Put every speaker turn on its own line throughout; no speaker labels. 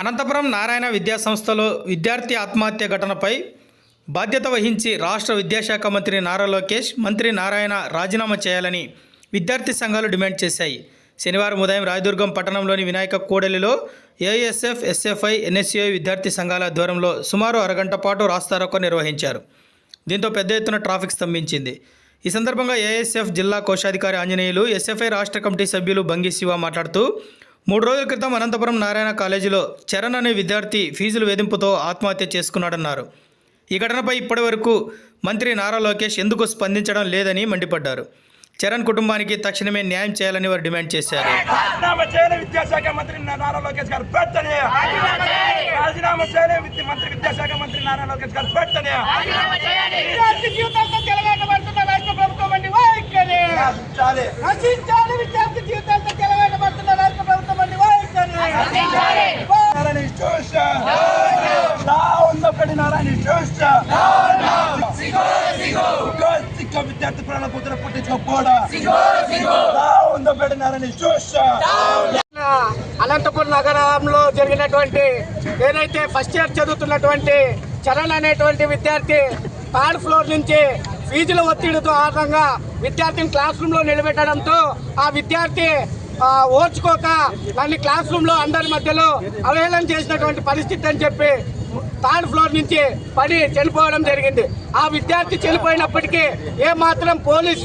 అనంతపురం నారాయణ విద్యాసంస్థలో విద్యార్థి ఆత్మహత్య ఘటనపై బాధ్యత వహించి రాష్ట్ర విద్యాశాఖ మంత్రి నారా లోకేష్ మంత్రి నారాయణ రాజీనామా చేయాలని విద్యార్థి సంఘాలు డిమాండ్ చేశాయి. శనివారం ఉదయం రాయదుర్గం పట్టణంలోని వినాయక కూడలిలో ఏఎస్ఎఫ్ ఎస్ఎఫ్ఐ ఎన్ఎస్యుఐ విద్యార్థి సంఘాల ఆధ్వర్యంలో సుమారు అరగంట పాటు రాస్తారోకో నిర్వహించారు. దీంతో పెద్ద ఎత్తున ట్రాఫిక్ స్తంభించింది. ఈ సందర్భంగా ఏఎస్ఎఫ్ జిల్లా కోశాధికారి ఆంజనేయులు ఎస్ఎఫ్ఐ రాష్ట్ర కమిటీ సభ్యులు బంగి శివ మాట్లాడుతూ మూడు రోజుల క్రితం అనంతపురం నారాయణ కాలేజీలో చరణ్ అనే విద్యార్థి ఫీజుల వేధింపుతో ఆత్మహత్య చేసుకున్నాడన్నారు. ఈ ఘటనపై ఇప్పటివరకు మంత్రి నారా లోకేష్ ఎందుకు స్పందించడం లేదని మండిపడ్డారు. చరణ్ కుటుంబానికి తక్షణమే న్యాయం చేయాలని వారు డిమాండ్ చేశారు.
విద్యాశాఖ మంత్రి నారా లోకేష్ గారు పెట్టని రాజీనామా చేయని విద్య మంత్రి విద్యాశాఖ మంత్రి నారా లోకేష్ గారు పెట్టని
విద్యార్థి జీవితాలతో చెలగాటపడుతున్న రాష్ట్ర ప్రభుత్వం
చూస
అనంతపురం నగరంలో జరిగినటువంటి ఏదైతే ఫస్ట్ ఇయర్ చదువుతున్నటువంటి చరణ్ అనేటువంటి విద్యార్థి థర్డ్ ఫ్లోర్ నుంచి ఫీజుల ఒత్తిడితో ఆధారంగా విద్యార్థిని క్లాస్ రూమ్లో నిలబెట్టడంతో ఆ విద్యార్థి ఆ, ఓర్చుకోక దాన్ని క్లాస్ రూమ్లో అందరి మధ్యలో అవహేళన చేసినటువంటి పరిస్థితి అని చెప్పి థర్డ్ ఫ్లోర్ నుంచి పడి చనిపోవడం జరిగింది. ఆ విద్యార్థి చనిపోయినప్పటికీ ఏ మాత్రం పోలీస్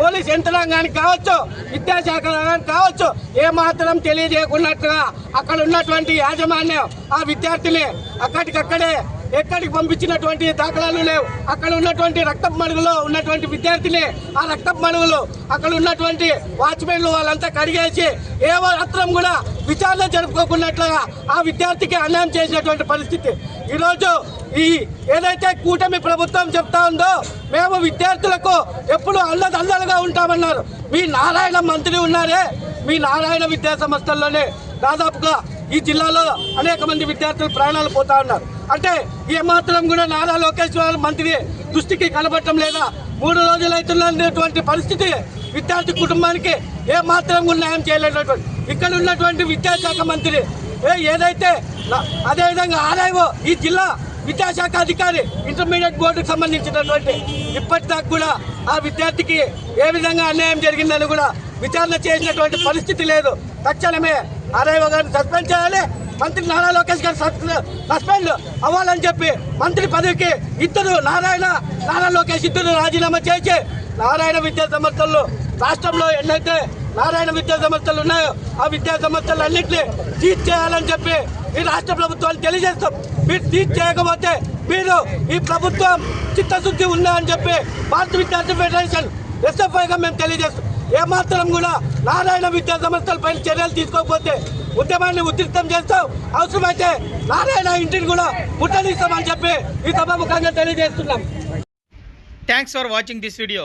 పోలీస్ యంత్రాంగానికి కావచ్చు విద్యాశాఖ కావచ్చు ఏ మాత్రం తెలియజేయకున్నట్టుగా అక్కడ ఉన్నటువంటి యాజమాన్యం ఆ విద్యార్థిని అక్కడికక్కడే ఎక్కడికి పంపించినటువంటి దాఖలాలు లేవు. అక్కడ ఉన్నటువంటి రక్తపు మడుగులో ఉన్నటువంటి విద్యార్థిని ఆ రక్తపు మడుగులు అక్కడ ఉన్నటువంటి వాచ్మెన్లు వాళ్ళంతా కడిగేసి ఏ మాత్రం కూడా విచారణ జరుపుకోకున్నట్లుగా ఆ విద్యార్థికి అన్యాయం చేసినటువంటి పరిస్థితి. ఈరోజు ఈ ఏదైతే కూటమి ప్రభుత్వం చెప్తా ఉందో మేము విద్యార్థులకు ఎప్పుడు అల్లదల్లలుగా ఉంటామన్నారు. మీ నారాయణ మంత్రి ఉన్నారే మీ నారాయణ విద్యా సంస్థల్లోనే దాదాపుగా ఈ జిల్లాలో అనేక మంది విద్యార్థులు ప్రాణాలు పోతా ఉన్నారు. అంటే ఏ మాత్రం కూడా నారా లోకేశ్వర మంత్రి దృష్టికి కనబడటం లేదా మూడు రోజులు అవుతున్నటువంటి పరిస్థితి విద్యార్థి కుటుంబానికి ఏ మాత్రం కూడా న్యాయం చేయలేనటువంటి ఇక్కడ ఉన్నటువంటి విద్యాశాఖ మంత్రి ఏదైతే అదేవిధంగా ఆర్ఐఓ ఈ జిల్లా విద్యాశాఖ అధికారి ఇంటర్మీడియట్ బోర్డుకు సంబంధించినటువంటి ఇప్పటిదాకా కూడా ఆ విద్యార్థికి ఏ విధంగా అన్యాయం జరిగిందని కూడా విచారణ చేసినటువంటి పరిస్థితి లేదు. తక్షణమే ఆర్ఐఓ గారిని సస్పెండ్ చేయాలి. మంత్రి నారా లోకేష్ గారు సస్పెండ్ అవ్వాలని చెప్పి మంత్రి పదవికి ఇద్దరు నారాయణ నారా లోకేష్ ఇద్దరు రాజీనామా చేసి నారాయణ విద్యా సంస్థల్లో రాష్ట్రంలో ఎన్నైతే నారాయణ విద్యా సంస్థలు ఉన్నాయో ఆ విద్యా సంస్థలు అన్నింటినీ సీజ్ చేయాలని చెప్పి ఈ రాష్ట్ర ప్రభుత్వాన్ని తెలియజేస్తాం. మీరు సీజ్ చేయకపోతే మీరు ఈ ప్రభుత్వం చిత్తశుద్ధి ఉందా అని చెప్పి భారత విద్యార్థి ఫెడరేషన్ ఎస్ఎఫ్ఐగా మేము తెలియజేస్తాం. ఏమాత్రం కూడా నారాయణ విద్యా సంస్థలపై చర్యలు తీసుకోకపోతే ఉద్యమాన్ని ఉధృతం చేస్తాం. అవసరమైతే నారాయణ ఇంటిని కూడా ముట్టడిస్తామని చెప్పి ఈ సభాముఖంగా తెలియజేస్తున్నాం.
Thanks for watching this video